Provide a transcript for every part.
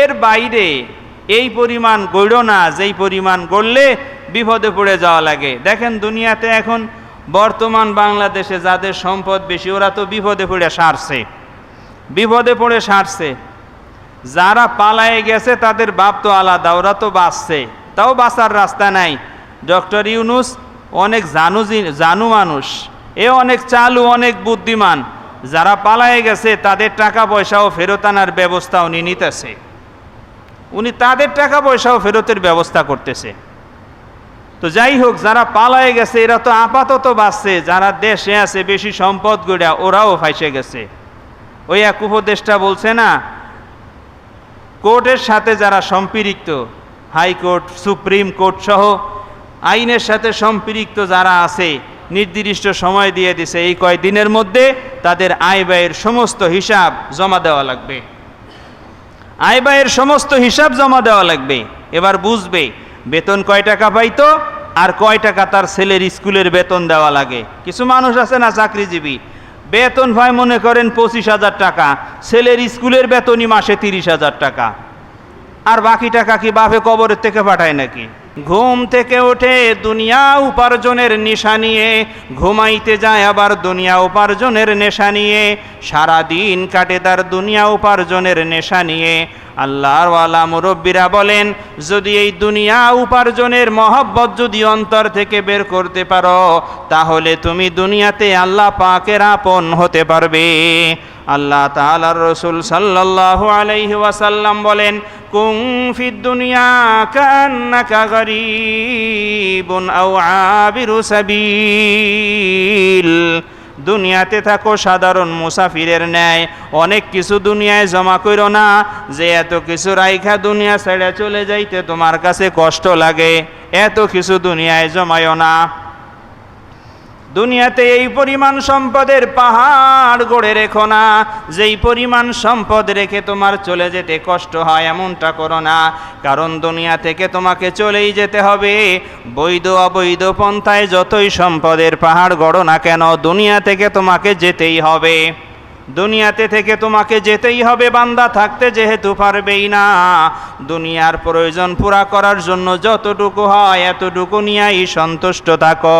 এর বাইরে এই পরিমাণ গড়ো না, যেই পরিমাণ গড়লে বিপদে পড়ে যাওয়া লাগে। দেখেন দুনিয়াতে এখন বর্তমান বাংলাদেশে যাদের সম্পদ বেশি, ওরা তো বিপদে পড়ে সারছে। বিপদে পড়ে সারছে। যারা পালায়ে গেছে, তাদের বাপ তো আলাদা, ওরা তো বাঁচছে। তাও বাঁচার রাস্তা নাই। ডক্টর ইউনুস অনেক জানু জানু মানুষ। এ অনেক চালু, অনেক বুদ্ধিমান। যারা পালায়ে গেছে, তাদের টাকা পয়সাও ফেরত আনার ব্যবস্থা উনি নিতেছে। উনি তাদের টাকা পয়সাও ফেরতের ব্যবস্থা করতেছে। তো যাই হোক, যারা পালায়ে গেছে, এরা তো আপাতত বাঁচছে, যারা দেশে আছে, বেশি সম্পদ গড়া, ওরাও ফাইসে গেছে। ওই এক উপদেশটা বলছে না, কোর্টের সাথে যারা সম্পৃক্ত হাইকোর্ট সুপ্রিম কোর্ট সহ, আইনের সাথে সম্পৃক্ত যারা আছে, নির্দিষ্ট সময় দিয়ে দিছে, এই কয়দিনের মধ্যে তাদের আয় ব্যয়ের সমস্ত হিসাব জমা দেওয়া লাগবে। আয় ব্যয়ের সমস্ত হিসাব জমা দেওয়া লাগবে। এবার বুঝবে, বেতন কয় টাকা পাইতো আর কয় টাকা তার ছেলের স্কুলের বেতন দেওয়া লাগে। কিছু মানুষ আছে না চাকরিজীবী? বেতন ভাই মনে করেন পঁচিশ হাজার টাকা, ছেলের স্কুলের বেতনই মাসে তিরিশ হাজার টাকা। আর বাকি টাকা কি বাপে কবরের থেকে পাঠায় নাকি? ঘুম থেকে ওঠে দুনিয়া উপার্জনের নেশা নিয়ে, ঘুমাইতে যায় আবার দুনিয়া উপার্জনের নেশা নিয়ে সারা দিন কাটে তার দুনিয়া উপার্জনের নেশা নিয়ে। আল্লাহর ওয়ালা মুরব্বীরা বলেন, যদি এই দুনিয়া উপার্জনের মহব্বত যদি অন্তর থেকে বের করতে পারো, তাহলে তুমি দুনিয়াতে আল্লাহ পাকের আপন হতে পারবে। আল্লাহ তাআলার রসুল সাল্লাল্লাহু আলাইহি ওয়াসাল্লাম বলেন কুং ফিদ দুনিয়া কান্নাকা গরীবুন আও আবিরু সাবিল। দুনিয়াতে থাকো, সাধারণ মুসাফিরের ন্যায়। অনেক কিছু দুনিয়ায় জমা করো না, যে এত কিছু রাইখা দুনিয়া ছেড়ে চলে যাইতে তোমার কাছে কষ্ট লাগে। এত কিছু দুনিয়ায় জমায়ও না। দুনিয়াতে এই পরিমাণ সম্পদের পাহাড় গড়ে রেখো না। যেই পরিমাণ সম্পদ রেখে তোমার চলে যেতে কষ্ট হয়, এমনটা করো না। কারণ দুনিয়া থেকে তোমাকে চলেই যেতে হবে। বৈধ, অবৈধ পন্থায় যতই সম্পদের পাহাড় গড়ো না কেন, দুনিয়া থেকে তোমাকে যেতেই হবে। দুনিয়াতে থেকে তোমাকে যেতেই হবে, বান্দা থাকতে যেহেতু পারবেই না। দুনিয়ার প্রয়োজন পুরা করার জন্য যতটুকু হয়, এতটুকু নিয়েই সন্তুষ্ট থাকো।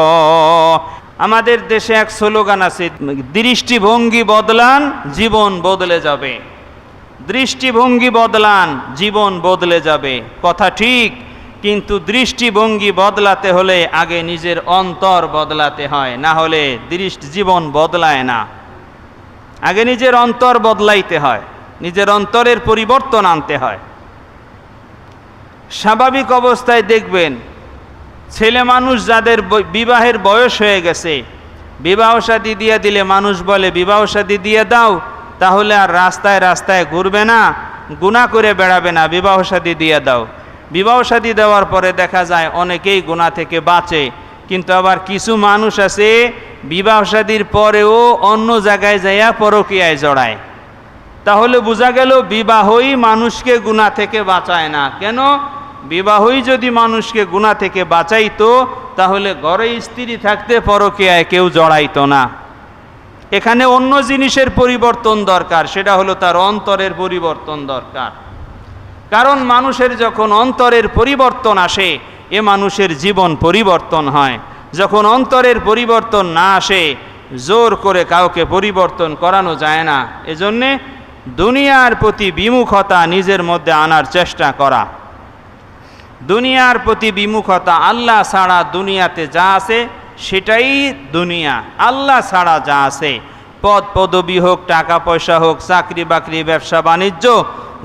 আমাদের দেশে এক স্লোগান আছে, দৃষ্টিভঙ্গি বদলান, জীবন বদলে যাবে। দৃষ্টিভঙ্গি বদলান, জীবন বদলে যাবে। কথা ঠিক, কিন্তু দৃষ্টিভঙ্গি বদলাতে হলে আগে নিজের অন্তর বদলাতে হয়, না হলে দৃষ্টি জীবন বদলায় না। আগে নিজের অন্তর বদলাইতে হয়, নিজের অন্তরের পরিবর্তন আনতে হয়। স্বাভাবিক অবস্থায় দেখবেন ছেলে মানুষ যাদের বিবাহের বয়স হয়ে গেছে, বিবাহ শাদী দিয়ে দিলে মানুষ বলে, বিবাহ শাদী দিয়ে দাও, তাহলে আর রাস্তায় রাস্তায় ঘুরবে না, গুণা করে বেড়াবে না, বিবাহ শাদী দিয়ে দাও। বিবাহ শাদী দেওয়ার পরে দেখা যায় অনেকেই গুণা থেকে বাঁচে, কিন্তু আবার কিছু মানুষ আছে, বিবাহ শাদীর পরেও অন্য জায়গায় যাইয়া পরকীয়ায় জড়ায়। তাহলে বোঝা গেল বিবাহই মানুষকে গুণা থেকে বাঁচায় না। কেন? বিবাহই যদি মানুষকে গুণা থেকে বাঁচাইতো, তাহলে ঘরে স্ত্রী থাকতে পরকীয়ায় কেউ জড়াইতো না। এখানে অন্য জিনিসের পরিবর্তন দরকার, সেটা হলো তার অন্তরের পরিবর্তন দরকার। কারণ মানুষের যখন অন্তরের পরিবর্তন আসে, এ মানুষের জীবন পরিবর্তন হয়। যখন অন্তরের পরিবর্তন না আসে, জোর করে কাউকে পরিবর্তন করানো যায় না। এজন্যে দুনিয়ার প্রতি বিমুখতা নিজের মধ্যে আনার চেষ্টা করা। দুনিয়ার প্রতি বিমুখতা আল্লাহ ছাড়া দুনিয়াতে যা আছে সেটাই দুনিয়া। আল্লাহ ছাড়া যা আছে, পদ পদবি হোক, টাকা পয়সা হোক, চাকরি বাকরি, ব্যবসা বাণিজ্য,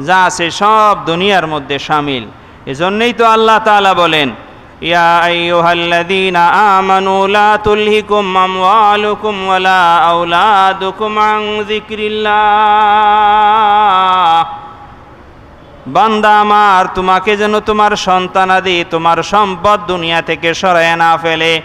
যা আছে সব দুনিয়ার মধ্যে সামিল। এজন্যই তো আল্লাহ তাআলা বলেন, ইয়া বান্দা আমার, তোমাকে যেন তোমার সন্তানাদি, তোমার সম্পদ দুনিয়া থেকে সরায় না ফেলে।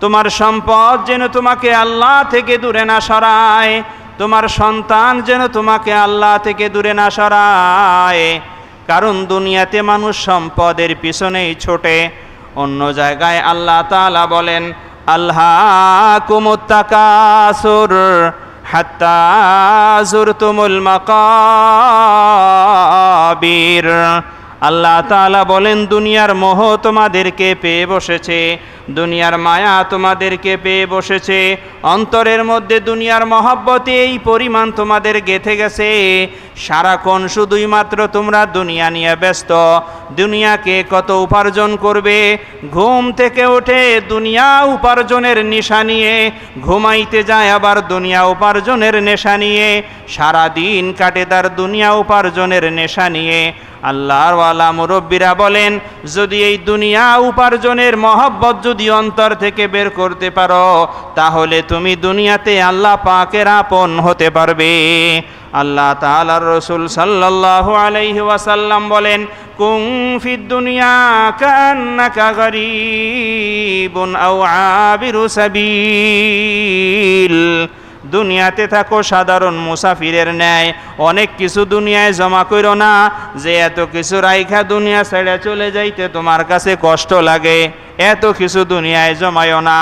তোমার সম্পদ যেন তোমাকে আল্লাহ থেকে দূরে না সরায়। তোমার সন্তান যেন তোমাকে আল্লাহ থেকে দূরে না সরায়। কারণ দুনিয়াতে মানুষ সম্পদের পিছনেই ছোটে। অন্য জায়গায় আল্লাহ তাআলা বলেন আল্লাহ কুমুত্তাকাসুর আল্লাহ তাআলা বলেন দুনিয়ার মোহ তোমাদেরকে পেয়ে বসেছে। দুনিয়ার মায়া তোমাদেরকে পেয়ে বসেছে। অন্তরের মধ্যে দুনিয়ার মহব্বতে এই পরিমাণ তোমাদের গেথে গেছে। সারাক্ষণ শুধুই মাত্র তোমরা দুনিয়া নিয়ে ব্যস্ত। দুনিয়াকে কত উপার্জন করবে? ঘুম থেকে ওঠে দুনিয়া উপার্জনের নেশা নিয়ে, ঘুমাইতে যায় আবার দুনিয়া উপার্জনের নেশা নিয়ে সারা দিন কাটে তার দুনিয়া উপার্জনের নেশা নিয়ে। আল্লাহরওয়ালা মুরব্বীরা বলেন, যদি এই দুনিয়া উপার্জনের মহব্বত যদি অন্তর থেকে বের করতে পারো, তাহলে তুমি দুনিয়াতে আল্লাহ পাকের আপন হতে পারবে। আল্লাহ তালার রসুল সাল্লাল্লাহু আলাইহি ওয়াসাল্লাম বলেন কুং ফিদ দুনিয়া কান্নাকা গরীবুন আও আবিরু সাবিল। দুনিয়াতে থাকো, সাধারণ মুসাফিরের ন্যায়। অনেক কিছু দুনিয়ায় জমা করো না, যে এত কিছু রাইখা দুনিয়া ছেড়ে চলে যাইতে তোমার কাছে কষ্ট লাগে। এত কিছু দুনিয়ায় জমায়ও না।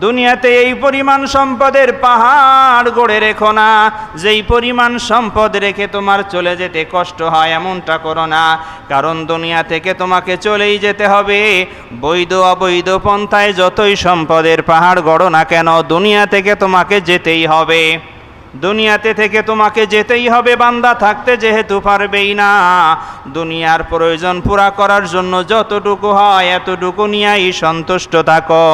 দুনিয়াতে এই পরিমাণ সম্পদের পাহাড় গড়ে রেখো না। যেই পরিমাণ সম্পদ রেখে তোমার চলে যেতে কষ্ট হয়, এমনটা করো না। কারণ দুনিয়া থেকে তোমাকে চলেই যেতে হবে। বৈধ, অবৈধ পন্থায় যতই সম্পদের পাহাড় গড়ো না কেন, দুনিয়া থেকে তোমাকে যেতেই হবে। দুনিয়াতে থেকে তোমাকে যেতেই হবে বান্দা, থাকতে যেহেতু পারবেই না। দুনিয়ার প্রয়োজন পুরা করার জন্য যতটুকু হয়, এতটুকু নিয়েই সন্তুষ্ট থাকো।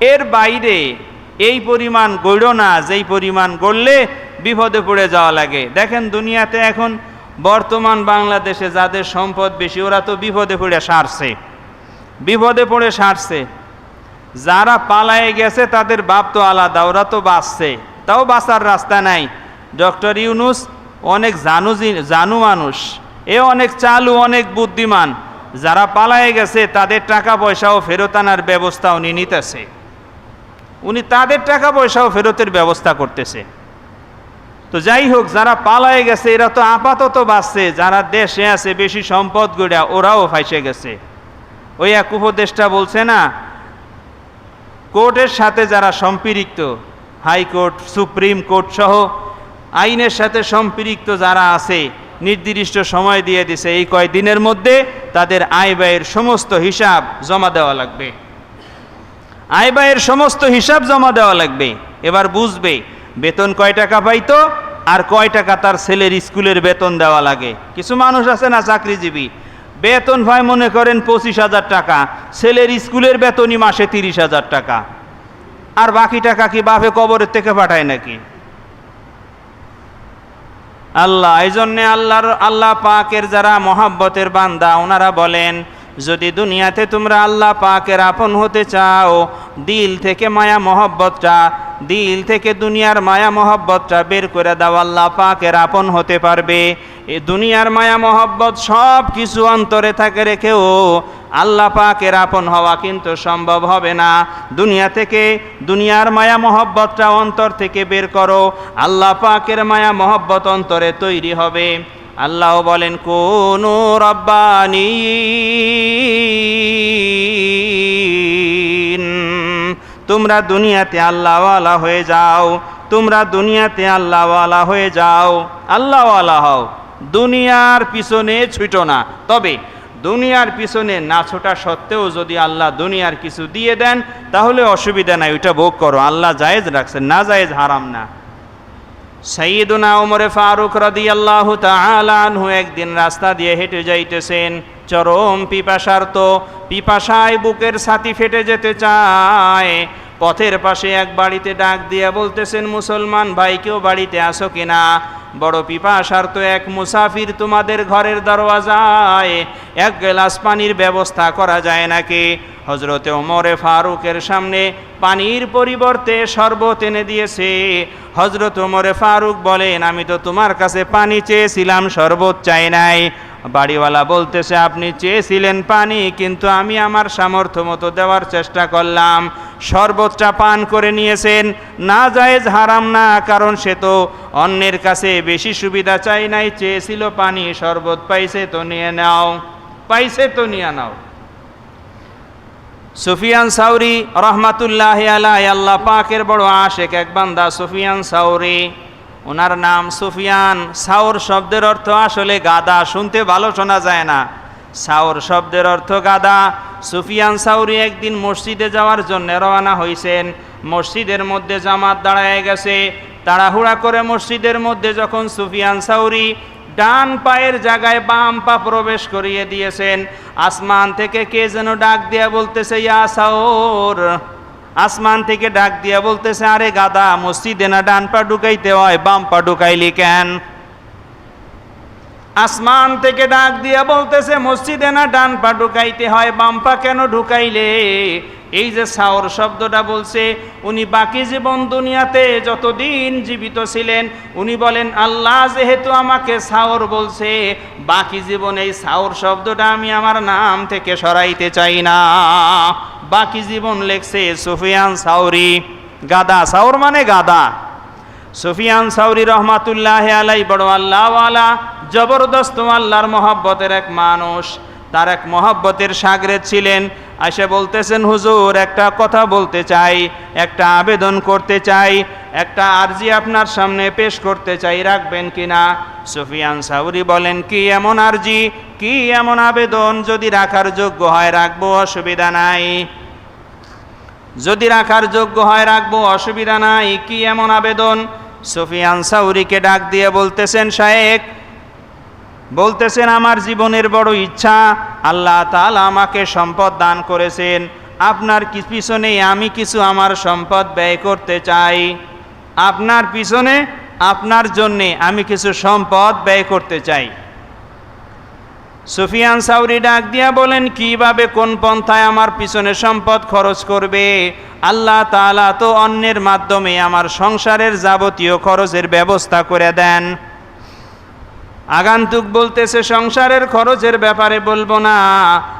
এর বাইরে এই পরিমাণ গড় না, যেই পরিমাণ গড়লে বিপদে পড়ে যাওয়া লাগে। দেখেন দুনিয়াতে এখন বর্তমান বাংলাদেশে যাদের সম্পদ বেশি, ওরা তো বিপদে পড়ে সারছে। বিপদে পড়ে সারছে। যারা পালায়ে গেছে, তাদের বাপ তো আলাদা, ওরা তো বাঁচছে। তাও বাঁচার রাস্তা নাই। ডক্টর ইউনুস অনেক জানু জানু মানুষ। এ অনেক চালু, অনেক বুদ্ধিমান। যারা পালায়ে গেছে, তাদের টাকা পয়সাও ফেরত আনার ব্যবস্থা উনি নিতেছে। উনি তাদের টাকা পয়সাও ফেরতের ব্যবস্থা করতেছে। তো যাই হোক, যারা পালায়ে গেছে, এরা তো আপাতত বাঁচছে। যারা দেশে আছে, বেশি সম্পদ গড়া, ওরাও ফাইসে গেছে। ওই এক উপদেশটা বলছে না, কোর্টের সাথে যারা সম্পৃক্ত হাইকোর্ট, সুপ্রিম কোর্ট সহ আইনের সাথে সম্পৃক্ত যারা আছে, নির্দিষ্ট সময় দিয়ে দিছে। এই কয়দিনের মধ্যে তাদের আয় ব্যয়ের সমস্ত হিসাব জমা দেওয়া লাগবে। আয় ব্যয়ের সমস্ত হিসাব জমা দেওয়া লাগবে। এবার বুঝবে, বেতন কয় টাকা পাইতো আর কয় টাকা তার ছেলের স্কুলের বেতন দেওয়া লাগে। কিছু মানুষ আছে না চাকরিজীবী? বেতন ভাই মনে করেন পঁচিশ হাজার টাকা, ছেলের স্কুলের বেতনই মাসে তিরিশ হাজার টাকা। আর বাকি টাকা কি বাপে কবরের থেকে পাঠায় নাকি? আল্লাহ, এই জন্যে আল্লাহর, আল্লাহ পাকের যারা মহাব্বতের বান্দা, ওনারা বলেন, যদি দুনিয়াতে তোমরা আল্লাহ পাকের আপন হতে চাও, দিল থেকে মায়া মহব্বতটা, দিল থেকে দুনিয়ার মায়া মহব্বতটা বের করে দাও, আল্লাহ পাকের আপন হতে পারবে। এ দুনিয়ার মায়া মহব্বত সব কিছু অন্তরে থাকে রেখেও আল্লাহ পাকের আপন হওয়া কিন্তু সম্ভব হবে না। দুনিয়া থেকে, দুনিয়ার মায়া মহব্বতটা অন্তর থেকে বের করো। আল্লাহ পাকের মায়া মহব্বত অন্তরে তৈরি হবে। আল্লাহ বলেন, কোন রব্বানি তোমরা দুনিয়াতে আল্লাহওয়ালা হয়ে যাও। তোমরা দুনিয়াতে আল্লাহওয়ালা হয়ে যাও। আল্লাহওয়ালা হও। দুনিয়ার পিছনে ছুটো না। তবে দুনিয়ার পিছনে না ছোটা সত্ত্বেও যদি আল্লাহ দুনিয়ার কিছু দিয়ে দেন, তাহলে অসুবিধা নাই, ওইটা ভোগ করো। আল্লাহ জায়েজ রাখছেন, না জায়েজ হারাম না। সঈদুনা ওমরে ফারুক রদি আল্লাহ আনহু একদিন রাস্তা দিয়ে হেঁটে যাইতেছেন, চরম পিপাসার তো পিপাসায় বুকের ছাতি ফেটে যেতে চায়। পথের পাশে এক বাড়িতে ডাক দিয়ে বলতেছেন, মুসলমান ভাই, কেউ বাড়িতে আসো কিনা? বড় পিপাসার তো এক মুসাফির তোমাদের ঘরের দরওয়াজায়। এক গ্লাস পানির ব্যবস্থা করা যায় নাকি? হজরতে ওমরে ফারুকের সামনে পানির পরিবর্তে শরবত এনে দিয়েছে। হজরত ওমরে ফারুক বলেন, আমি তো তোমার কাছে পানি চেয়েছিলাম, শরবত চাই নাই। বাড়িওয়ালা বলতেছে, আপনি চেয়েছিলেন পানি, কিন্তু আমি আমার সামর্থ্য মতো দেওয়ার চেষ্টা করলাম। শরবতটা পান করে নিয়েছেন। না জায়েজ হারাম না, কারণ সে তো অন্যের কাছে বেশি সুবিধা চাই নাই, চেয়েছিল পানি, শরবত পাইছে তো নিয়ে নাও, পাইছে তো নিয়ে নাও। সুফিয়ান সাউরি রহমাতুল্লাহ আলাই আল্লাহ পাকের বড় আশেক এক বান্দা, সুফিয়ান সাউরি। ওনার নাম সুফিয়ান। সাউর শব্দের অর্থ আসলে গাদা, শুনতে ভালো শোনা যায় না। সাউর শব্দের অর্থ গাদা। সুফিয়ান সাউরি একদিন মসজিদে যাওয়ার জন্য রওনা হয়েছেন মসজিদের মধ্যে জামাত দাঁড়ায় গেছে। তাড়াহুড়া করে মসজিদের মধ্যে যখন সুফিয়ান সাউরি ডান পায়ের জায়গায় বাম পা প্রবেশ করিয়ে দিয়েছেন, আসমান থেকে কে যেন ডাক দিয়া বলতেছে, ইয়া সাওর আসমান থেকে ডাক দিয়া বলতেছে, আরে গাদা, মসজিদে না ডান পা ঢুকাইতে হয়, বাম পা ঢুকাইলি কেন? আসমান থেকে ডাক দিয়া বলতেছে, মসজিদে না ডান পা ঢুকাইতে হয়, বাম পা কেন ঢুকাইলে? এই যে সাওর শব্দটা বলছে, উনি বাকি জীবন দুনিয়াতে যতদিন জীবিত ছিলেন, উনি বলেন, আল্লাহ যেহেতু আমাকে সাওর বলছে, বাকি জীবন এই সাওর শব্দটা আমি আমার নাম থেকে সরাইতে চাই না। বাকি জীবন লেখছে সুফিয়ান সাউরি গাদা সাউর মানে গাদা। সুফিয়ান সাউরি রহমাতুল্লাহ আলাই বড় আল্লাহওয়ালা, জবরদস্ত আল্লাহর মহব্বতের এক মানুষ। তার এক মহব্বতের সাগরে ছিলেন। আসে বলতেছেন, হুজুর, একটা কথা বলতে চাই, একটা আবেদন করতে চাই, একটা আরজি আপনার সামনে পেশ করতে চাই, রাখবেন কিনা সুফিয়ান সাউরি বলেন, কি এমন আরজি, কি এমন আবেদন? যদি রাখার যোগ্য হয়, রাখব, অসুবিধা নাই। যদি রাখার যোগ্য হয়, রাখব, অসুবিধা নাই, কি এমন আবেদন? সুফিয়ান সাউরিকে ডাক দিয়ে বলতেছেন শায়েক বলতেছেন, আমার জীবনের বড় ইচ্ছা, আল্লাহ তাআলা আমাকে সম্পদ দান করেছেন। আপনার পিছনে আমি কিছু আমার সম্পদ ব্যয় করতে চাই? আপনার পিছনে, আপনার জন্যে আমি কিছু সম্পদ ব্যয় করতে চাই। সুফিয়ান সাউরি ডাক দিয়া বলেন, কীভাবে কোন পন্থায় আমার পিছনে সম্পদ খরচ করবে? আল্লাহ তাআলা তো অন্যের মাধ্যমে আমার সংসারের যাবতীয় খরচের ব্যবস্থা করে দেন। আগান্তুক বলতেছে, সংসারের খরচের ব্যাপারে বলব না।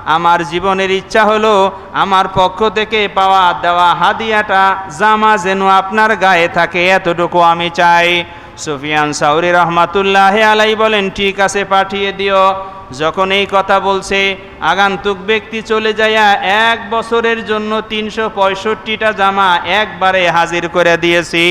আমার জীবনের ইচ্ছা হলো, আমার পক্ষ থেকে পাওয়া দেওয়া হাদিয়াটা জামা যেন আপনার গায়ে থাকে, এতটুকু আমি চাই। সুফিয়ান সাউরি রহমাতুল্লাহ আলাই বলেন, ঠিক আছে, পাঠিয়ে দিও। যখন এই কথা বলছে, আগান্তুক ব্যক্তি চলে যাইয়া এক বছরের জন্য তিনশো পঁয়ষট্টিটা জামা একবারে হাজির করে দিয়েছি।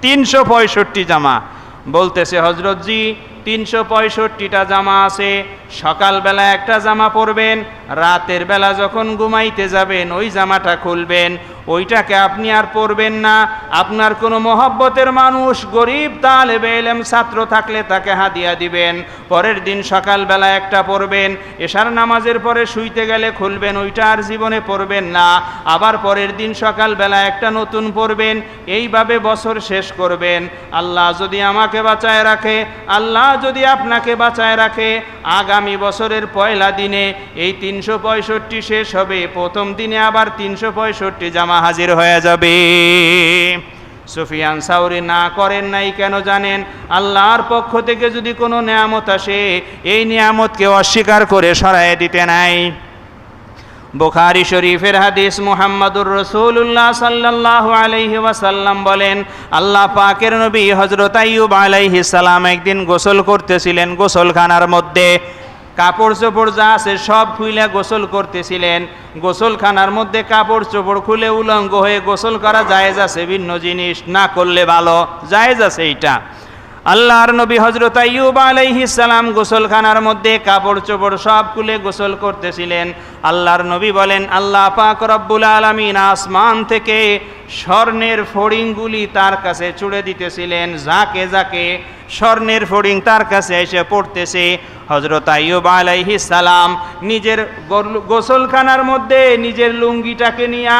তিনশো পঁয়ষট্টি জামা। বলতেছে হজরতজি তিনশো পঁয়ষট্টিটা জামা আছে। সকালবেলা একটা জামা পরবেন, রাতের বেলা যখন ঘুমাইতে যাবেন, ওই জামাটা খুলবেন। ওইটাকে আপনি আর পরবেন না। আপনার কোনো মহব্বতের মানুষ, গরিব, তালেবে এলেম, ছাত্র থাকলে তাকে হাদিয়া দিবেন। পরের দিন সকালবেলা একটা পরবেন, এশার নামাজের পরে শুইতে গেলে খুলবেন, ওইটা আর জীবনে পরবেন না। আবার পরের দিন সকালবেলা একটা নতুন পরবেন, এইভাবে বছর শেষ করবেন। আল্লাহ যদি আমাকে বাঁচায় রাখে, আল্লাহ যদি আপনাকে বাঁচায় রাখে, আগামী বছরের পয়লা দিনে এই তিনশো পঁয়ষট্টি শেষ হবে, প্রথম দিনে আবার তিনশো পঁয়ষট্টি জামা হাজির হয়ে যাবে। সুফিয়ান সাউরি না করেন নাই কেন জানেন? আল্লাহর পক্ষ থেকে যদি কোনো নিয়ামত আসে, এই নিয়ামতকে অস্বীকার করে সরাইয়ে দিতে নাই। বুখারি শরীফের হাদিস মুহাম্মদুর রসুল্লাহ সাল্লাহ আলাইহি ওয়াসাল্লাম বলেন, আল্লাহ পাকের নবী হজরত আইয়ুব আলাইহি সালাম একদিন গোসল করতেছিলেন গোসলখানার মধ্যে। কাপড় চোপড় যা আছে সব খুইলে গোসল করতেছিলেন। গোসলখানার মধ্যে কাপড় চোপড় খুলে উলঙ্গ হয়ে গোসল করা জায়েজ আছে, ভিন্ন জিনিস না করলে ভালো। জায়েজ আছে এইটা। আল্লাহর নবী হজরত আইয়ুব আলাইহিস সালাম গোসলখানার মধ্যে কাপড় চোপড় সব খুলে গোসল করতেছিলেন। আল্লাহর নবী বলেন, আল্লাহ পাক রব্বুল আলামিন আসমান থেকে স্বর্ণের ফড়িংগুলি তার কাছে ছুড়ে দিতেছিলেন। যাকে যাকে স্বর্ণের ফড়িং তার কাছে এসে পড়তেছে। হজরত আইয়ুব আলাইহি সালাম নিজের গোসলখানার মধ্যে নিজের লুঙ্গিটাকে নিয়া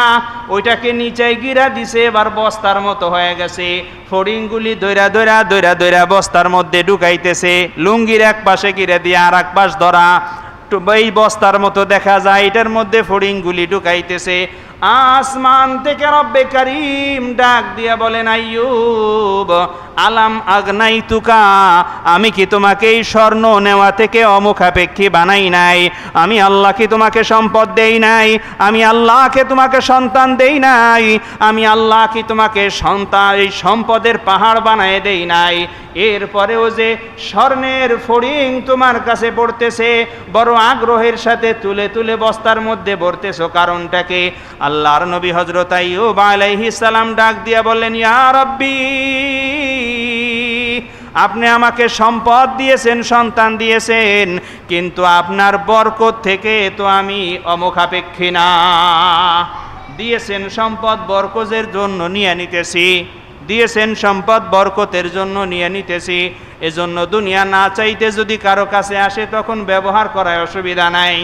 ওইটাকে নিচে গিরা দিছে, এবার বস্তার মতো হয়ে গেছে। ফড়িংগুলি দৈরা দৈরা দৈরা দৈরা বস্তার মধ্যে ঢুকাইতেছে। লুঙ্গির এক পাশে গিরে দিয়ে আর এক পাশ ধরা। এই বস্তার মতো দেখা যায়, এটার মধ্যে ফড়িংগুলি ঢুকাইতেছে। আসমান থেকে রব্বে করিম ডাক দিয়া বলেন, আইয়ুব আলাম আগনাই তুকা আমি কি তোমাকে এই স্বর্ণ নেওয়া থেকে অমুখাপেক্ষী বানাই নাই? আমি আল্লাহ কি তোমাকে সম্পদ দেই নাই, আমি আল্লাহকে তোমাকে সন্তান দেই নাই, আমি আল্লাহ কি তোমাকে সন্তান, এই সম্পদের পাহাড় বানায় দেই নাই। এরপরেও যে স্বর্ণের ফড়িং তোমার কাছে পড়তেছে, বড় আগ্রহের সাথে তুলে তুলে বস্তার মধ্যে ভরতেছো কারণটাকে। আল্লাহর নবী হজরত আইয়ুব আলাইহিস সালাম ডাক দিয়া বললেন, ইয়া রাব্বি আপনি আমাকে সম্পদ দিয়েছেন, সন্তান দিয়েছেন, কিন্তু আপনার বরকত থেকে তো আমি অমুখাপেক্ষী না। দিয়েছেন সম্পদ বরকজের জন্য নিয়ে নিতেছি, দিয়েছেন সম্পদ বরকতের জন্য নিয়ে নিতেছি, এজন্য দুনিয়া না চাইতে যদি কারও কাছে আসে তখন ব্যবহার করায় অসুবিধা নাই।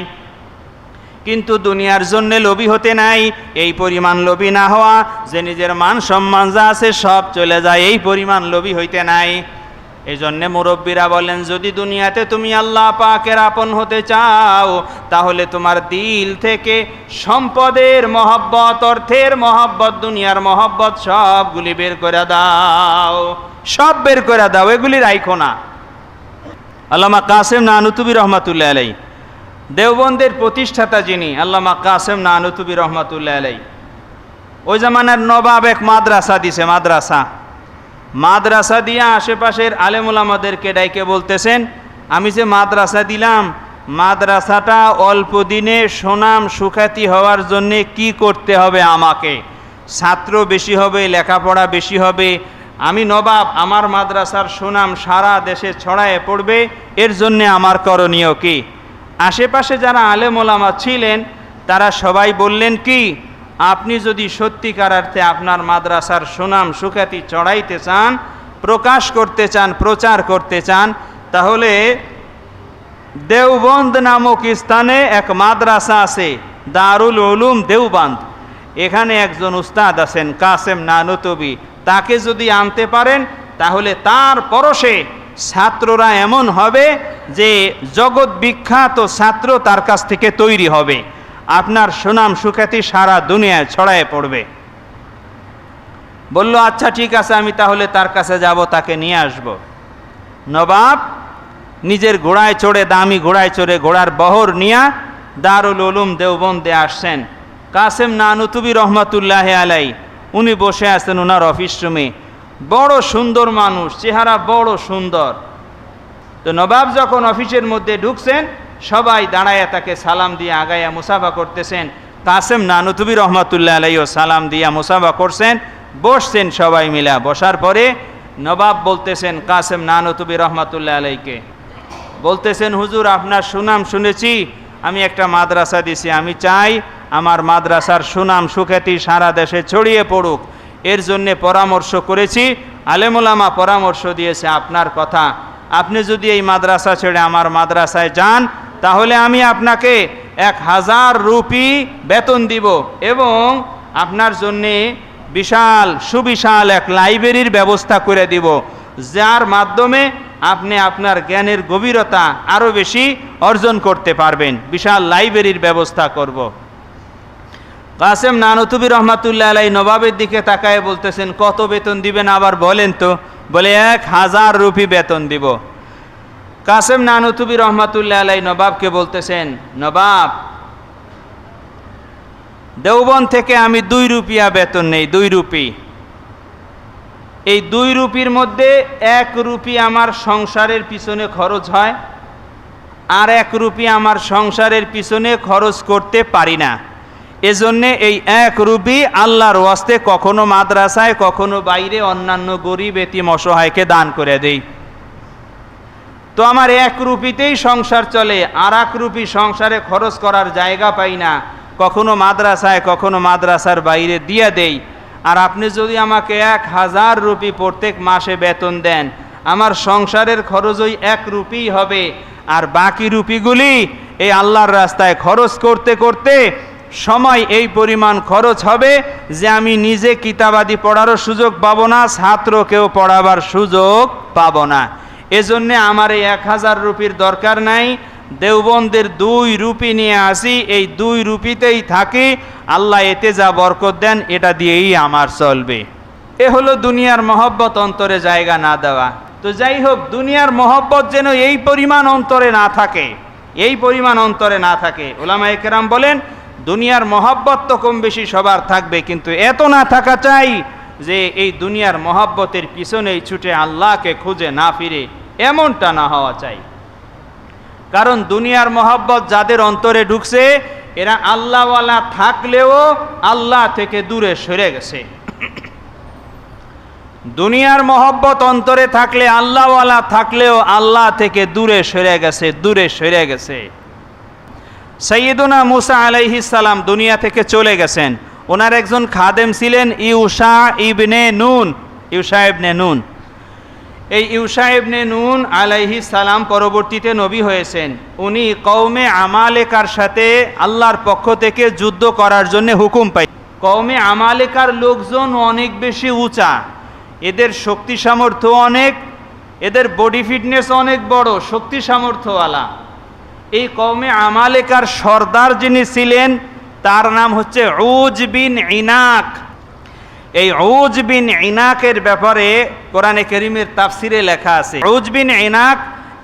কিন্তু দুনিয়ার জন্য লোভী হতে নাই, এই পরিমাণ লোভী না হওয়া, যে নিজের মান সম্মান যা আছে সব চলে যায়, এই পরিমাণ লোভী হইতে নাই। এই জন্যে মুরব্বীরা বলেন, যদি দুনিয়াতে তুমি আল্লাহ পাকের আপন হতে চাও, তাহলে তোমার দিল থেকে সম্পদের মহব্বত, অর্থের মহব্বত, দুনিয়ার মহব্বত সবগুলি বের করে দাও। সব বের করে দাও, এগুলি রাইখো না। আল্লামা কাসেম নানুতুবি রহমাতুল্লাহ আলাই দেওবন্দের প্রতিষ্ঠাতা যিনি, আল্লামা কাসেম নানুতুবি রহমাতুল্লাহ আলাই ওই জামানার নবাব এক মাদ্রাসা দিছে, মাদ্রাসা। মাদ্রাসা দিয়া আশেপাশের আলেমুলামাদেরকে ডাইকে বলতেছেন, আমি যে মাদ্রাসা দিলাম, মাদ্রাসাটা অল্প দিনে সুনাম সুখ্যাতি হওয়ার জন্যে কি করতে হবে আমাকে? ছাত্র বেশি হবে, লেখাপড়া বেশি হবে, আমি নবাব, আমার মাদ্রাসার সুনাম সারা দেশে ছড়ায় পড়বে, এর জন্যে আমার করণীয় কি? আশেপাশে যারা আলেমোলামা ছিলেন, তারা সবাই বললেন কি আপনি যদি সত্যিকার অর্থে আপনার মাদ্রাসার সুনাম সুখ্যাতি চড়াইতে চান, প্রকাশ করতে চান, প্রচার করতে চান, তাহলে দেওবন্দ নামক স্থানে এক মাদ্রাসা আছে, দারুল উলুম দেওবান্দ। এখানে একজন উস্তাদ আছেন, কাসেম নানুতবি। তাকে যদি আনতে পারেন, তাহলে তার পরশে ছাত্ররা এমন হবে যে, জগৎ বিখ্যাত ছাত্র তার কাছ থেকে তৈরি হবে। আপনার সুনাম সুখ্যাতি সারা দুনিয়ায় ছড়ায় পড়বে। বলল আচ্ছা ঠিক আছে, আমি তাহলে তার কাছে যাব, তাকে নিয়ে আসব। নবাব নিজের ঘোড়ায় চড়ে, দামি ঘোড়ায় চড়ে, ঘোড়ার বহর নিয়া দারুল উলুম দেওবন্দে আসছেন। কাসেম নানুতুবি রহমতুল্লাহ আলাই, উনি বসে আছেন ওনার অফিস রুমে বড় সুন্দর মানুষ, চেহারা বড় সুন্দর। তো নবাব যখন অফিসের মধ্যে ঢুকছেন সবাই দাঁড়ায় তাকে সালাম দিয়ে আগাইয়া মুসাফা করতেছেন। কাসেম নানুতুবি রহমতুল্লাহ আলাইও সালাম দিয়া মুসাফা করছেন। বসছেন সবাই মিলা। বসার পরে নবাব বলতেছেন, কাসেম নানুতুবি রহমতুল্লাহ আলাইকে। বলতেছেন, হুজুর, আপনার সুনাম শুনেছি। আমি একটা মাদ্রাসা দিছি। আমি চাই আমার মাদ্রাসার সুনাম সুখ্যাতি সারা দেশে ছড়িয়ে পড়ুক। এর জন্যে পরামর্শ করেছি। আলেমুলামা পরামর্শ দিয়েছে আপনার কথা। আপনি যদি এই মাদ্রাসা ছেড়ে আমার মাদ্রাসায় যান তাহলে আমি আপনাকে এক হাজার রুপি বেতন দিব এবং আপনার জন্যে বিশাল, সুবিশাল এক লাইব্রেরির ব্যবস্থা করে দিব, যার মাধ্যমে আপনি আপনার জ্ঞানের গভীরতা আরও বেশি অর্জন করতে পারবেন। বিশাল লাইব্রেরির ব্যবস্থা করব। কাসেম নানতুবি রহমাতুল্লাহ আলাই নবাবের দিকে তাকায় বলতেছেন, কত বেতন দিবেন? আবার বলেন তো, বলে, এক হাজার রুপি বেতন দিব। কাসেম নানুতুবি রহমাতুল্লাহ আলাই নবাবকে বলতেছেন, নবাব দেওবন থেকে আমি দুই রুপিয়া বেতন নেই, দুই রুপি। এই দুই রুপির মধ্যে এক রুপি আমার সংসারের পিছনে খরচ হয়, আর এক রুপি আমার সংসারের পিছনে খরচ করতে পারি না। এজন্যে এই এক রুপি আল্লাহর ওয়াস্তে কখনো মাদ্রাসায়, কখনো বাইরে অন্যান্য গরিব এতিম অসহায়কে দান করে দেই। তো আমার এক রুপিতেই সংসার চলে, আর এক রুপি সংসারে খরচ করার জায়গা পাই না। কখনো মাদ্রাসায়, কখনো মাদ্রাসার বাইরে দিয়ে দেই। আর আপনি যদি আমাকে এক হাজার রুপি প্রত্যেক মাসে বেতন দেন, আমার সংসারের খরচ ওই এক রুপি হবে। আর বাকি রুপিগুলি এই আল্লাহর রাস্তায় খরচ করতে করতে সময় এই পরিমাণ খরচ হবে যে আমি নিজে কিতাবাদি পড়ারও সুযোগ পাবো না, ছাত্রকেও পড়াবার সুযোগ পাবো না। এজন্যে আমার এই এক হাজার রুপির দরকার নাই। দেওবন্দের দুই রুপি নিয়ে আসি, এই দুই রুপিতেই থাকি। আল্লাহ এতে যা বরকত দেন, এটা দিয়েই আমার চলবে। এ হলো দুনিয়ার মহব্বত অন্তরে জায়গা না দেওয়া। তো যাই হোক, দুনিয়ার মহব্বত যেন এই পরিমাণ অন্তরে না থাকে। এই পরিমাণ অন্তরে না থাকে। ওলামা একরাম বলেন, দুনিয়ার মহব্বত তো কম বেশি সবার থাকবে, কিন্তু এত না থাকা চাই যে এই দুনিয়ার মহব্বতের পিছনেই ছুটে আল্লাহকে খুঁজে না ফিরে এমনটা না হওয়া চাই। কারণ দুনিয়ার মহব্বত যাদের অন্তরে ঢুকছে, এরা আল্লাহওয়ালা থাকলেও আল্লাহ থেকে দূরে সরে গেছে। দুনিয়ার মহব্বত অন্তরে থাকলে আল্লাহওয়ালা থাকলেও আল্লাহ থেকে দূরে সরে গেছে, দূরে সরে গেছে। সৈয়দুনা মুসা আলাইহিস সালাম দুনিয়া থেকে চলে গেছেন। ওনার একজন খাদেম ছিলেন ইউসা ইবনে নুন, ইউসা ইবনে নুন। এই ইউসা ইবনে নুন আলাইহি সালাম পরবর্তীতে নবী হয়েছেন। উনি কৌমে আমালেকার সাথে আল্লাহর পক্ষ থেকে যুদ্ধ করার জন্য হুকুম পাই কৌমে আমালেকার লোকজন অনেক বেশি উঁচা। এদের শক্তি সামর্থ্য অনেক, এদের বডি ফিটনেস অনেক বড়, শক্তি সামর্থ্যওয়ালা। এই কৌমে আমালেকার সর্দার যিনি ছিলেন তার নাম হচ্ছে উজ বিন ইনাক। এই উজ বিন ইনাকের ব্যাপারে কোরআনে করিমের তাফসিরে লেখা আছে। উজ বিন ইনাক,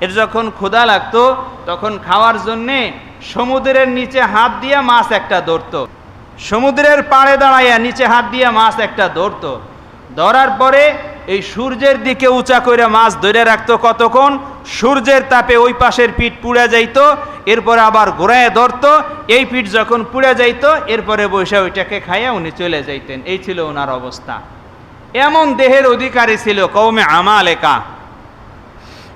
এর যখন ক্ষুধা লাগতো, তখন খাওয়ার জন্যে সমুদ্রের নিচে হাত দিয়ে মাছ একটা ধরতো। সমুদ্রের পাড়ে দাঁড়াইয়া নিচে হাত দিয়ে মাছ একটা ধরতো। ধরার পরে এই সূর্যের দিকে উঁচা করে মাছ ধরে রাখতো কতক্ষণ? সূর্যের তাপে ওই পাশের পিঠ পুড়ে যাইতো, এরপরে আবার ঘোরায় ধরতো, এই পিঠ যখন পুড়ে যাইতো, এরপরে বৈশা ওইটাকে খাইয়া উনি চলে যাইতেন। এই ছিল ওনার অবস্থা। এমন দেহের অধিকারী ছিল কৌমে আমালেকা।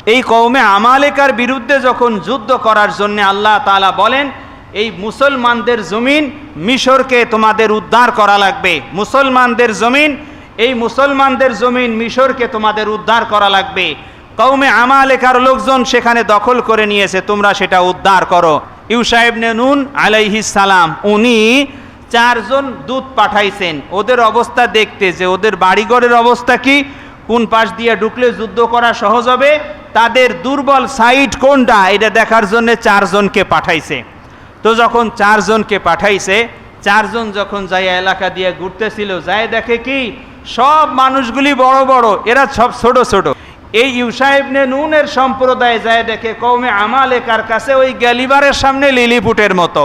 এই কৌমে আমালেকার বিরুদ্ধে যখন যুদ্ধ করার জন্য আল্লাহ তাআলা বলেন, এই মুসলমানদের জমিন মিশরকে তোমাদের উদ্ধার করা লাগবে। মুসলমানদের জমিন, এই মুসলমানদের জমিন মিশরকে তোমাদের উদ্ধার করা লাগবে। কৌমে আমালেকার লোকজন সেখানে দখল করে নিয়েছে, তোমরা সেটা উদ্ধার করো। ইউসাহেবনে নুন আলাইহিস সালাম, উনি চারজন দূত পাঠাইছেন। ওদের অবস্থা দেখতে যে ওদের বাড়িঘরের অবস্থা কি? কোন পাশ দিয়ে ঢুকলে যুদ্ধ করা সহজ হবে? তাদের দুর্বল সাইড কোনটা? এটা দেখার জন্য চারজনকে পাঠাইছে। তো যখন চারজনকে পাঠাইছে, চারজন যখন যাই এলাকা দিয়ে ঘুরতেছিল যাই দেখে কি? সব মানুষগুলি বড় বড়, এরা সব ছোট ছোট। এই ইউসাহেবনে নুনের সম্প্রদায় যায় দেখে কৌমে আমালেকার কাছে ওই গ্যালিবারের সামনে লিলিপুটের মতো।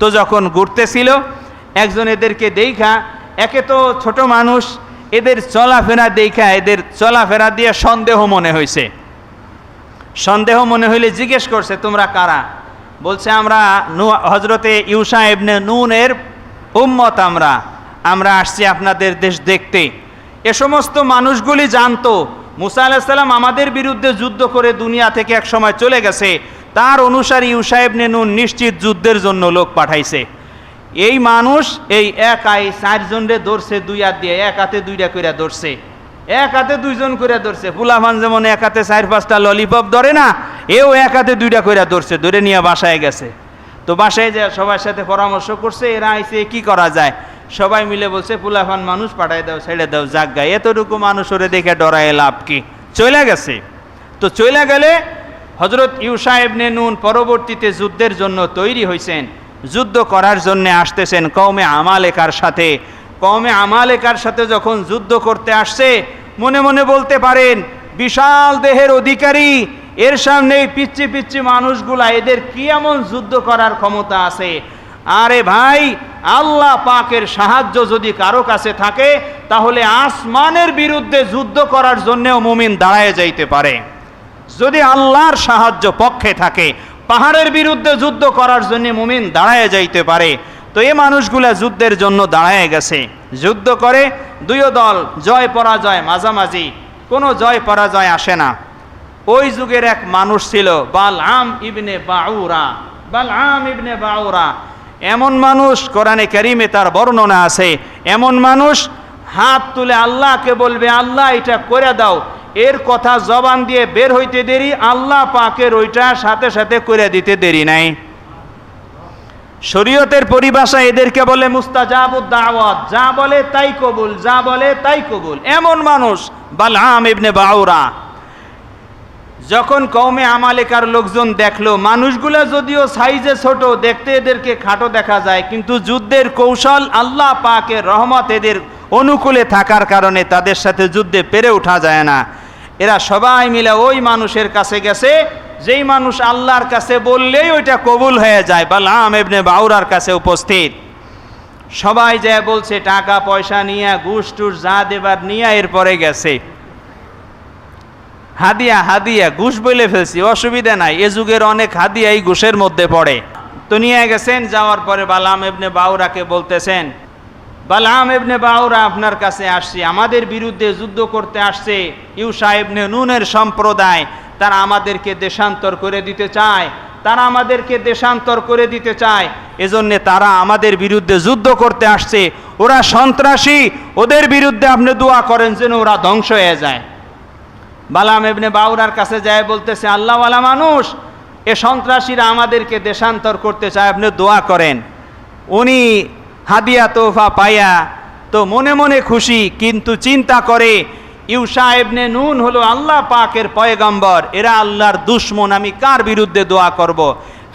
তো যখন ঘুরতেছিল, একজন এদেরকে দেখা একে তো ছোট মানুষ, এদের চলাফেরা দেখা এদের চলাফেরা দিয়ে সন্দেহ মনে হয়েছে সন্দেহ মনে হইলে জিজ্ঞেস করছে, তোমরা কারা? বলছে, আমরা হজরতে ইউসা এবনে নুনের উম্মত আমরা। আমরা আসছি আপনাদের দেশ দেখতে। এ সমস্ত মানুষগুলি জানতো মুসা আলাহিসাল্লাম আমাদের বিরুদ্ধে যুদ্ধ করে দুনিয়া থেকে এক সময় চলে গেছে। তার অনুসারী ইউসাহেবনে নুন নিশ্চিত যুদ্ধের জন্য লোক পাঠাইছে। এই মানুষ, এই এক আই চারজনরে ধরছে, দুই হাত দিয়ে এক হাতে দুইটা কইরা ধরছে। এক হাতে দুইজন করে ধরছে। ফুলাফান যেমন এক হাতে চার পাঁচটা ললিপপ ধরে না, এও এক হাতে দুইটা কইরা ধরছে, ধরে নিয়ে বাসায় গেছে। তো বাসায় যে সবার সাথে পরামর্শ করছে, এরা আইসে কি করা যায়? সবাই মিলে বলছে ফুলাফান মানুষ পাঠাই দাও, ছেড়ে দাও জাগা এতটুকু মানুষ ওরে দেখে ডরায় লাভ কি? চলে গেছে। তো চলে গেলে হজরত ইউসাহেবনে নুন পরবর্তীতে যুদ্ধের জন্য তৈরি হয়েছেন যুদ্ধ করার জন্য আসতেছেন কৌমে আমালেকার সাথে। কৌমে আমালেকার সাথে যখন যুদ্ধ করতে আসছে, মনে মনে বলতে পারেন, বিশাল দেহের অধিকারী, এর সামনে পিচ্ছি পিচ্ছি মানুষগুলা, এদের কি এমন যুদ্ধ করার ক্ষমতা আছে? আরে ভাই, আল্লাহ পাকের সাহায্য যদি কারও কাছে থাকে, তাহলে আসমানের বিরুদ্ধে যুদ্ধ করার জন্যেও মুমিন দাঁড়ায় যাইতে পারে। যদি আল্লাহর সাহায্য পক্ষে থাকে, পাহাড়ের বিরুদ্ধে যুদ্ধ করার জন্য মুমিন দাঁড়ায় যাইতে পারে। তো এই মানুষগুলা যুদ্ধের জন্য দাঁড়ায় গেছে। যুদ্ধ করে দুইও দল জয় পরাজয় মাঝামাঝি, কোনো জয় পরাজয় আসে না। ওই যুগের এক মানুষ ছিল বাল আম ইবনে বাউরা। বাল আম ইবনে বাউরা। এমন মানুষ কোরআনে কারিমে তার বর্ণনা আছে। এমন মানুষ হাত তুলে আল্লাহকে বলবে, আল্লাহ, এটা করে দাও। এর কথা জবান দিয়ে বের হইতে দেরি, আল্লাহ পাকের ওইটা সাথে সাথে করে দিতে দেরি নাই। শরীয়তের পরিভাষা এদেরকে বলে মুস্তাজাবুদ দাওয়াত। যা বলে তাই কবুল, যা বলে তাই কবুল। এমন মানুষ, বালআম ইবনে বাউরা। যখন কৌমে আমালেকার লোকজন দেখল, মানুষগুলা যদিও সাইজে ছোট, দেখতে এদেরকে খাটো দেখা যায়, কিন্তু যুদ্ধের কৌশল আল্লাহ পাকের রহমত এদের অনুকূলে থাকার কারণে তাদের সাথে যুদ্ধে পেরে ওঠা যায় না। এরা সবাই মিলে ওই মানুষের কাছে গেছে, যেই মানুষ আল্লাহর কাছে বললেই ওইটা কবুল হয়ে যায় বালাম এবনে বাউরার কাছে উপস্থিত। সবাই যায় বলছে টাকা পয়সা নিয়ে ঘুষ টুস যা দেবার নিয়ে এরপরে গেছে। হাদিয়া হাদিয়া, ঘুষ বলে ফেলছি, অসুবিধা নাই। এ যুগের অনেক হাদিয়াই ঘুষের মধ্যে পড়ে। তো নিয়ে গেছেন, যাওয়ার পরে বালাম এবনে বাউরাকে বলতেছেন, বালাম এবনে বাউরা, আপনার কাছে আসছি। আমাদের বিরুদ্ধে যুদ্ধ করতে আসছে ইউসা এবনে নুনের সম্প্রদায়। তারা আমাদেরকে দেশান্তর করে দিতে চায়। তারা আমাদেরকে দেশান্তর করে দিতে চায়। এজন্যে তারা আমাদের বিরুদ্ধে যুদ্ধ করতে আসছে। ওরা সন্ত্রাসী। ওদের বিরুদ্ধে আপনি দোয়া করেন যেন ওরা ধ্বংস হয়ে যায়। বালাম এবনে বাউরার কাছে যায়, বলতেছে, আল্লাহওয়ালা মানুষ, এ সন্ত্রাসীরা আমাদেরকে দেশান্তর করতে চায়, আপনি দোয়া করেন। উনি হাদিয়া তোফা পাইয়া তো মনে মনে খুশি, কিন্তু চিন্তা করে, ইউসা এবনে নুন হলো আল্লাহ পাকের পয়গম্বর, এরা আল্লাহর দুশ্মন, আমি কার বিরুদ্ধে দোয়া করব।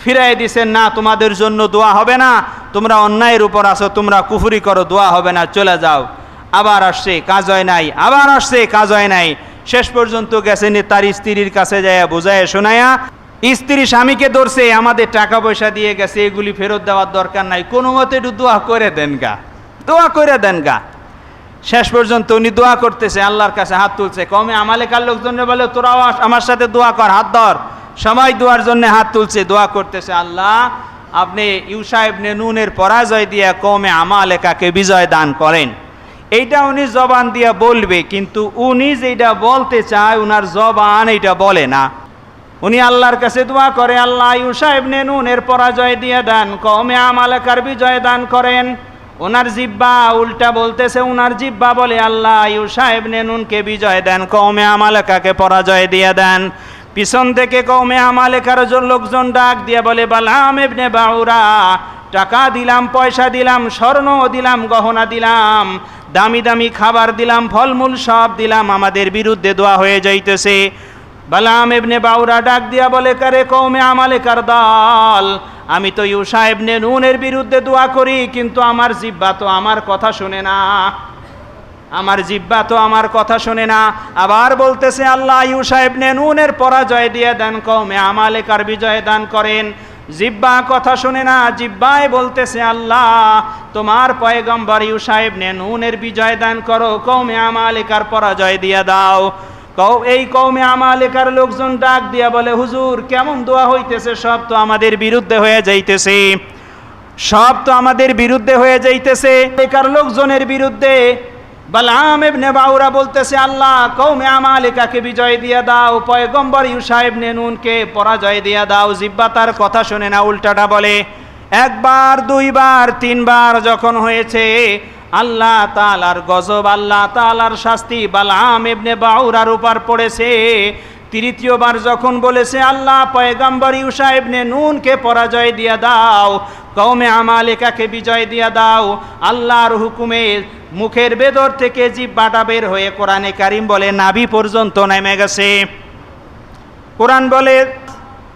ফিরাই দিছেন না, তোমাদের জন্য দোয়া হবে না, তোমরা অন্যায়ের উপর আসো তোমরা কুফুরি করো, দোয়া হবে না, চলে যাও। আবার আসছে, কাজ হয় নাই। আবার আসছে, কাজ হয় নাই। শেষ পর্যন্ত গেছেন তার স্ত্রীর কাছে যায় বোঝায় শোনায়া, স্ত্রী স্বামীকে ধরছে, আমাদের টাকা পয়সা দিয়ে গেছে, এগুলি ফেরত দেওয়ার দরকার নাই। কোনো মতে একটু দোয়া করে দেন গা। দোয়া করে দেন গা। শেষ পর্যন্ত উনি দোয়া করতেছে, আল্লাহর কাছে হাত তুলছে, কমে আমালেকার লোকজনে বলে, তোরাও আমার সাথে দোয়া কর, হাত ধর। সবাই দোয়ার জন্য হাত তুলছে, দোয়া করতেছে, আল্লাহ, আপনি ইউসাহেব নুনের পরাজয় দিয়ে কমে আমালেকাকে বিজয় দান করেন? এইটা উনি জবান দিয়া বলবে, কিন্তু উনি যেটা বলতে চায়, উনার জবান এইটা বলে না। উনি আল্লাহর কাছে দোয়া করে, আল্লাহ ইউসা ইবনে নুনের পরাজয় দিয়ে দান কমে আমালেকার বিজয় দান করেন? ওনার জিব্বা উল্টা বলতেছে, উনার জিব্বা বলে, আল্লাহ ইউসা ইবনে নুনকে বিজয় দেন কমে আমালেকাকে পরাজয় দিয়ে দেন? পিছন থেকে কমে আমালেকার জন লোকজন ডাক দিয়ে বলে বালাম ইবনে বাউরা টাকা দিলাম, পয়সা দিলাম স্বর্ণ দিলাম, গহনা দিলাম, দামি দামি খাবার দিলাম, ফলমূল সব দিলাম, আমাদের বিরুদ্ধে দোয়া হয়ে যাইতেছে। বালাম এবনে বাউরা ডাক দিয়া বলে, কারে কৌমে আমালেকার দল? আমি তো ইউসা এবনে নুনের বিরুদ্ধে দোয়া করি, কিন্তু আমার জিব্বা তো আমার কথা শুনে না। আমার জিব্বা তো আমার কথা শোনে না। আবার বলতেছে, আল্লাহ ইউসা ইবনে নুনের পরাজয় দিয়ে দেন কৌমে আমালেকার বিজয় দান করেন। জিব্বা কথা শুনে না, জিব্বায় বলতেছে আল্লাহ, তোমার পয়গম্বর ইউ সাহেব ইবনে নুনের বিজয় দান করো কৌমে আমালেকার পরাজয় দিয়ে দাও। কৌ এই কৌমে আমালেকার লোকজন ডাক দিয়া বলে, হুজুর, কেমন দোয়া হইতেছে? সব তো আমাদের বিরুদ্ধে হয়ে যাইতেছে। সব তো আমাদের বিরুদ্ধে হয়ে যাইতেছে। একার লোকজনের বিরুদ্ধে বালাম ইবনে বাউরা বলতেছে, আল্লাহ কৌমে আমালিকাকে বিজয় দিয়ে দাও, পয়গম্বর ইউসা ইবনে নুনকে পরাজয় দিয়ে দাও। জিব্বা তার কথা শুনে না, উল্টাটা বলে, একবার, দুইবার, তিনবার যখন হয়েছে, আল্লাহ তালার গজব, আল্লাহ তালার শাস্তি বালাম ইবনে বাউরার উপর পড়েছে। তৃতীয়বার যখন বলেছে, আল্লাহ, পয়গাম্বর ইউসা ইবনে নুনকে পরাজয় দিয়ে দাও কৌমে আমালেকাকে বিজয় দিয়ে দাও। আল্লাহর হুকুমে মুখের বেদর থেকে জীব জিব্বাটা বের হয়ে কোরআনে কারিম বলে, নাভি পর্যন্ত নেমে গেছে। কোরআন বলে,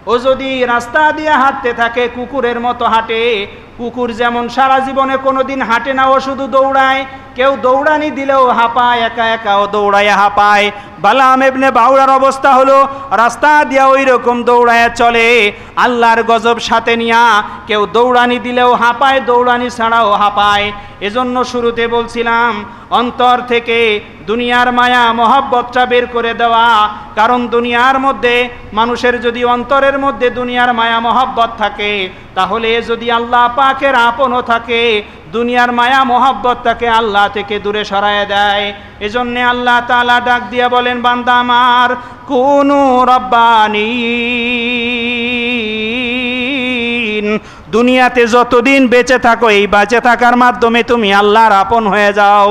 ও যদি রাস্তা দিয়ে হাঁটতে থাকে, কুকুরের মতো হাঁটে কুকুর যেমন সারা জীবনে কোনোদিন হাঁটে না, ও শুধু দৌড়ায়। কেউ দৌড়ানি দিলেও হাঁপায়, একা একাও দৌড়ায় হাঁপায়। বালাম এবনে বাউরার অবস্থা হলো, রাস্তা দিয়া ওই রকম দৌড়ায় চলে। আল্লাহর গজব সাথে নিয়া কেউ দৌড়ানি দিলেও হাঁপায়, দৌড়ানি ছাড়াও হাঁপায়। এজন্য শুরুতে বলছিলাম, অন্তর থেকে দুনিয়ার মায়া, মহব্বতটা বের করে দেওয়া। কারণ দুনিয়ার মধ্যে, মানুষের যদি অন্তরের মধ্যে দুনিয়ার মায়া, মহব্বত থাকে, তাহলে যদি আল্লাহ পাকের আপনও থাকে, দুনিয়ার মায়া, মোহাব্বত তাকে আল্লাহ থেকে দূরে সরায় দেয়। এজন্যে আল্লাহ তালা ডাক দিয়া বলেন, বান্দা আমার, কোন রব্বানি। দুনিয়াতে যতদিন বেঁচে থাকো, এই বেঁচে থাকার মাধ্যমে তুমি আল্লাহর আপন হয়ে যাও।